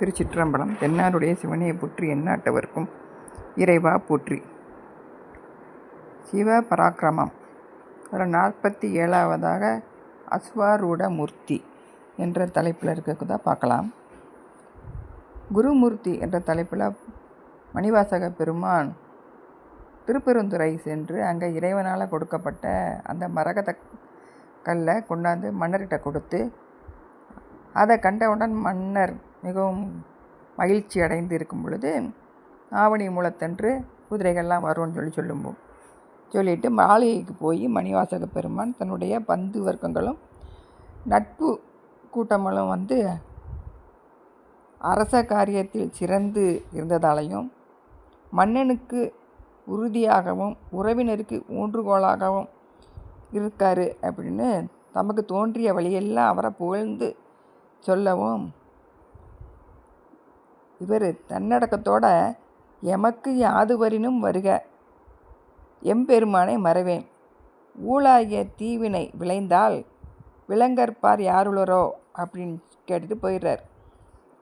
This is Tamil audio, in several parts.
திருச்சிற்றம்பலம் தென்னாருடைய சிவனையை போற்றி எண்ணாட்டவர்க்கும் இறைவா போற்றி. சிவ பராக்கிரமம். ஒரு நாற்பத்தி ஏழாவதாக அஸ்வாரூட மூர்த்தி என்ற தலைப்பில் இருக்கிறதா பார்க்கலாம். குருமூர்த்தி என்ற தலைப்பில் மணிவாசக பெருமான் திருப்பெருந்துறை சென்று அங்கே இறைவனால் கொடுக்கப்பட்ட அந்த மரகத கல்லை கொண்டாந்து மன்னர்கிட்ட கொடுத்து அதை கண்டவுடன் மன்னர் மிகவும் மகிழ்ச்சி அடைந்து இருக்கும் பொழுது ஆவணி மூலத்தன்று குதிரைகள்லாம் வரும்னு சொல்லி சொல்லும்போம் சொல்லிட்டு மாளிகைக்கு போய் மணிவாசக பெருமான் தன்னுடைய பந்து வர்க்கங்களும் நட்பு கூட்டங்களும் வந்து அரச காரியத்தில் சிறந்து இருந்ததாலையும் மன்னனுக்கு உறுதியாகவும் உறவினருக்கு ஊன்றுகோலாகவும் இருக்காரு அப்படின்னு தமக்கு தோன்றிய வழியெல்லாம் அவரை புகழ்ந்து சொல்லவும் இவர் தன்னடக்கத்தோட எமக்கு யாதுவரினும் வருக. எம்பெருமானை மறவேன். ஊழாகிய தீவினை விளைந்தால் விலங்கற்பார் யாருளரோ? அப்படின்னு கேட்டுட்டு போயிடுறார்.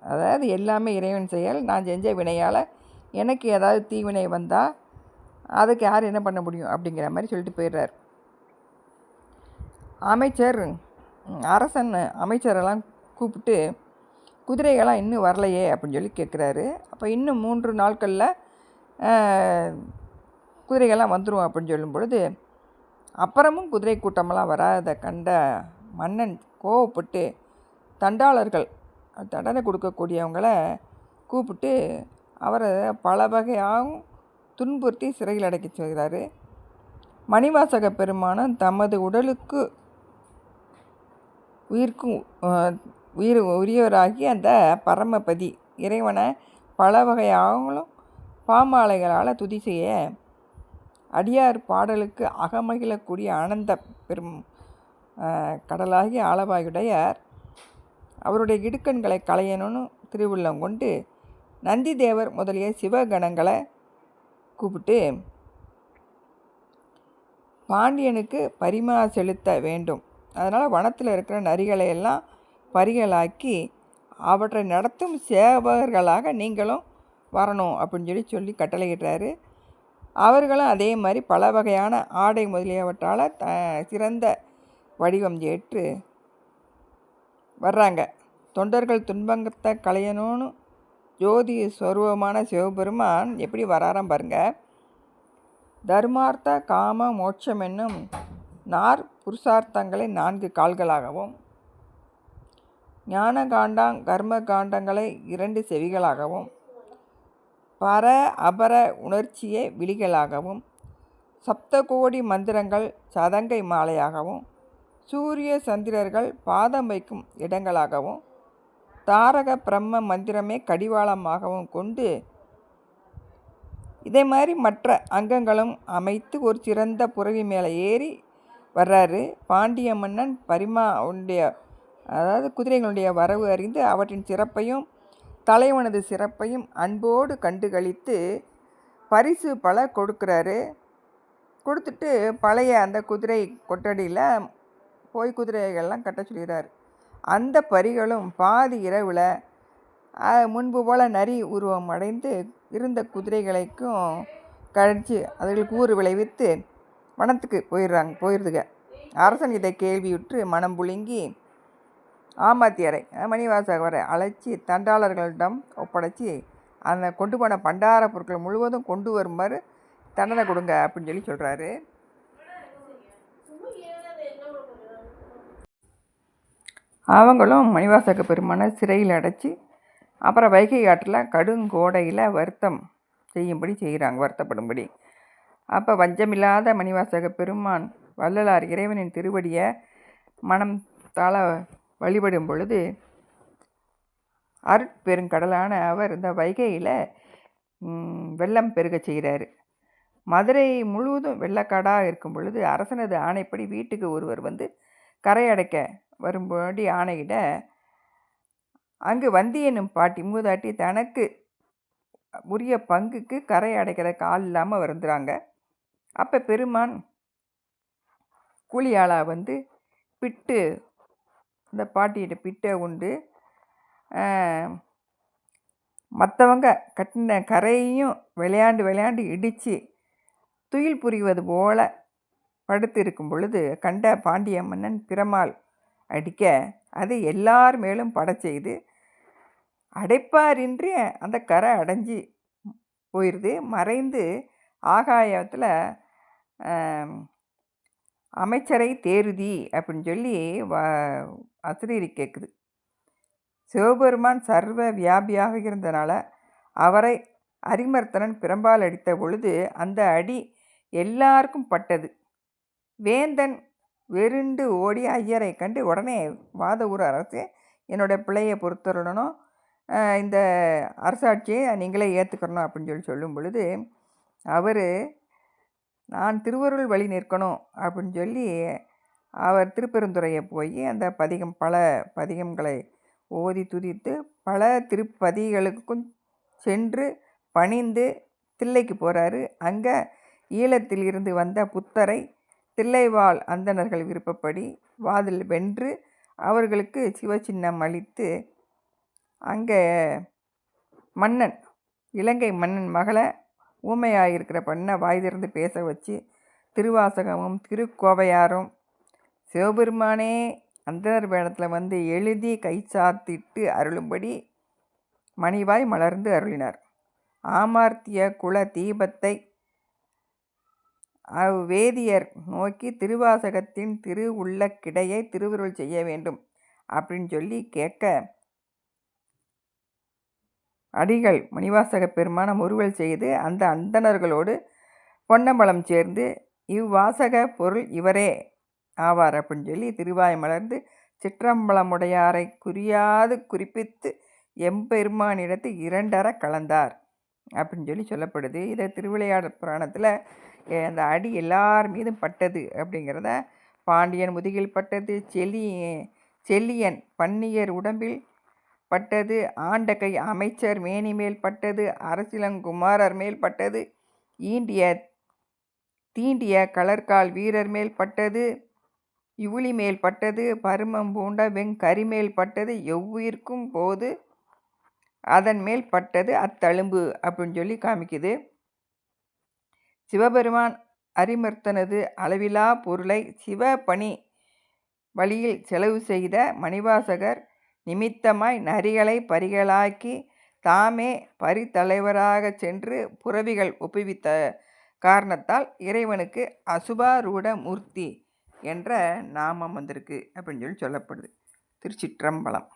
அதாவது எல்லாமே இறைவன் செயல் நான் செஞ்ச வினையால் எனக்கு ஏதாவது தீவினை வந்தால் அதுக்கு யார் என்ன பண்ண முடியும்? அப்படிங்கிற மாதிரி சொல்லிட்டு போயிடுறார். அமைச்சர் அரசன் அமைச்சரெல்லாம் கூப்பிட்டு குதிரைகள்லாம் இன்னும் வரலையே அப்படின்னு சொல்லி கேட்குறாரு. அப்போ இன்னும் மூன்று நாட்களில் குதிரைகள்லாம் வந்துடும் அப்படின்னு சொல்லும் பொழுது அப்புறமும் குதிரை கூட்டமெல்லாம் வராத கண்ட மன்னன் கோவப்பட்டு தண்டாளர்கள் தண்டனை கொடுக்கக்கூடியவங்கள கூப்பிட்டு அவரை பல வகையாகவும் துன்புறுத்தி சிறையில் அடைக்க செய்கிறாரு மணிவாசக பெருமானம் தமது உடலுக்கு உயிர்க்கும் உயிர் உரியவராகி அந்த பரமபதி இறைவனை பல வகையாகவும் பாமாலைகளால் துதி செய்ய அடியார் பாடலுக்கு அகமகிழக்கூடிய ஆனந்த பெரும் கடலாகி ஆளவாயுடையார். அவருடைய இடுக்கண்களை களையணும்னு திருவுள்ளம் கொண்டு நந்தி தேவர் முதலிய சிவகணங்களை கூப்பிட்டு பாண்டியனுக்கு பரிமா செலுத்த வேண்டும். அதனால் வனத்தில் இருக்கிற நரிகளை எல்லாம் பரிகளாக்கி அவற்றை நடத்தும் சேவகர்களாக நீங்களும் வரணும் அப்படின்னு சொல்லி சொல்லி கட்டளையிடுறாரு. அவர்களும் அதே மாதிரி பல வகையான ஆடை முதலியவற்றால் த சிறந்த வடிவம் ஏற்று வர்றாங்க. தொண்டர்கள் துன்பங்கத்தை களையணும்னு ஜோதி ஸ்வரூபமான சிவபெருமான் எப்படி வராராம் பாருங்க. தர்மார்த்த காம மோட்சம் என்னும் நார் புருஷார்த்தங்களை நான்கு கால்களாகவும் ஞான காண்டாங் கர்ம காண்டங்களை இரண்டு செவிகளாகவும் பர அபர உணர்ச்சியை விழிகளாகவும் சப்தகோடி மந்திரங்கள் சதங்கை மாலையாகவும் சூரிய சந்திரர்கள் பாதம் வைக்கும் இடங்களாகவும் தாரக பிரம்ம மந்திரமே கடிவாளமாகவும் கொண்டு இதே மாதிரி மற்ற அங்கங்களும் அமைத்து ஒரு சிறந்த புறவி மேலே ஏறி வர்றாரு. பாண்டிய மன்னன் பரிமா அவனுடைய அதாவது குதிரைகளுடைய வரவு அறிந்து அவற்றின் சிறப்பையும் தலைவனது சிறப்பையும் அன்போடு கண்டுகளித்து பரிசு பல கொடுக்குறாரு. கொடுத்துட்டு பழைய அந்த குதிரை கொட்டடியில் போய் குதிரைகள்லாம் கட்ட சொல்கிறார். அந்த பரிகளும் பாதி இரவில் முன்பு போல் நரி உருவம் அடைந்து இருந்த குதிரைகளைக்கும் கழித்து அதுகளுக்கு ஊறு விளைவித்து வனத்துக்கு போயிடுறாங்க போயிடுதுங்க அரசன் இதை கேள்வியுற்று மனம் புழுங்கி ஆமாத்தியரை மணிவாசகரை அழைச்சி தண்டாளர்களிடம் ஒப்படைச்சி அந்த கொண்டு போன பண்டார பொருட்கள் முழுவதும் கொண்டு வருமாறு தண்டனை கொடுங்க அப்படின்னு சொல்லி சொல்கிறாரு அவங்களும் மணிவாசக பெருமானை சிறையில் அடைச்சி அப்புறம் வைகை ஆற்றில் கடுங்கோடையில் வருத்தம் செய்யும்படி செய்கிறாங்க வருத்தப்படும்படி. அப்போ வஞ்சமில்லாத மணிவாசக பெருமான் வள்ளலார் இறைவனின் திருவடியை மனம் தாழ வழிபடும் பொழுது அருட்பெருங்கடலான அவர் இந்த வைகையில் வெள்ளம் பெருக செய்கிறார். மதுரை முழுவதும் வெள்ளக்காடாக இருக்கும் பொழுது அரசனது ஆணைப்படி வீட்டுக்கு ஒருவர் வந்து கரை அடைக்க வரும்படி ஆணையிட அங்கு வந்தி என்னும் பாட்டி மூதாட்டி தனக்கு உரிய பங்குக்கு கரை அடைக்கிற கால் இல்லாமல் வருந்துறாங்க. அப்போ பெருமான் கூலியாளாக வந்து பிட்டு இந்த பாட்டிகிட்ட பிட்டை உண்டு. மற்றவங்க கட்டின கரையையும் விளையாண்டு விளையாண்டு இடித்து துயில் புரிவது போல படுத்து இருக்கும் பொழுது கண்ட பாண்டிய மன்னன் பிரமால் அடிக்க அது எல்லார் மேலும் பட செய்து அடைப்பாரின்றி அந்த கரை அடைஞ்சி போயிடுது மறைந்து ஆகாயத்தில் அமைச்சரை தேருதி அப்படின்னு சொல்லி வ அசிரீரி கேட்குது சிவபெருமான் சர்வ வியாபியாக இருந்தனால அவரை அரிமர்த்தனன் பிரம்பால் அடித்த பொழுது அந்த அடி எல்லாருக்கும் பட்டது. வேந்தன் வெருண்டு ஓடி ஐயரை கண்டு உடனே வாத ஊர் அரசு என்னுடைய பிள்ளையை பொறுத்தருடனும் இந்த அரசாட்சியை நீங்களே ஏற்றுக்கணும் அப்படின்னு சொல்லி சொல்லும் பொழுது அவர் நான் திருவருள் வழி நிற்கணும் அப்படின்னு சொல்லி அவர் திருப்பெருந்துறையை போய் அந்த பதிகம் பல பதிகங்களை ஓதி துதித்து பல திருப்பதிகளுக்கும் சென்று பணிந்து தில்லைக்கு போகிறாரு அங்கே ஈழத்தில் இருந்து வந்த புத்தரை தில்லைவாழ் அந்தணர்கள் விருப்பப்படி வாதில் வென்று அவர்களுக்கு சிவச்சின்னம் அளித்து அங்கே மன்னன் இலங்கை மன்னன் மகளை ஊமையாக இருக்கிற பெண்ணை வாய் திறந்து பேச வச்சு திருவாசகமும் திருக்கோவையாரும் சிவபெருமானே அந்தனர் வேடத்தில் வந்து எழுதி கை சாத்திட்டு அருளும்படி மணிவாய் மலர்ந்து அருளினார். ஆமார்த்திய குல தீபத்தை அவ்வேதியர் நோக்கி திருவாசகத்தின் திரு உள்ள கிடையை திருவுருள் செய்ய வேண்டும் அப்படின்னு சொல்லி கேட்க அடிகள் மணிவாசக பெருமான முருவல் செய்து அந்த அந்தணர்களோடு பொன்னம்பலம் சேர்ந்து இவ்வாசக பொருள் இவரே ஆவார் அப்படின்னு சொல்லி திருவாய் மலர்ந்து சிற்றம்பலமுடையாரை குறியாது குறிப்பித்து எம்பெருமானிடத்து இரண்டர கலந்தார் அப்படின்னு சொல்லி சொல்லப்படுது. இதை திருவிளையாடல் புராணத்தில் அந்த அடி எல்லார் மீதும் பட்டது அப்படிங்கிறத பாண்டியன் முதுகில் பட்டது செலி செல்லியன் பன்னியர் உடம்பில் பட்டது ஆண்டகை அமைச்சர் மேனி மேல் பட்டது அரசிலங்குமாரர் மேல் பட்டது ஈண்டிய தீண்டிய கலர்கால் வீரர் மேல் பட்டது இவுளி மேல் பட்டது பருமம் பூண்ட வெங்கரிமேல் பட்டது எவ்வுயிர்க்கும் போது அதன் மேல் பட்டது அத்தழும்பு அப்படின்னு சொல்லி காமிக்குது. சிவபெருமான் அரிமர்த்தனது அளவிலா பொருளை சிவ பணி வழியில் செலவு செய்த மணிவாசகர் நிமித்தமாய் நரிகளை பரிகளாக்கி தாமே பரித்தலைவராகச் சென்று புறவிகள் ஒப்புவித்த காரணத்தால் இறைவனுக்கு அசுபாரூட மூர்த்தி என்ற நாமம் வந்திருக்கு அப்படின்னு சொல்லி சொல்லப்படுது. திருச்சிற்றம்பலம்.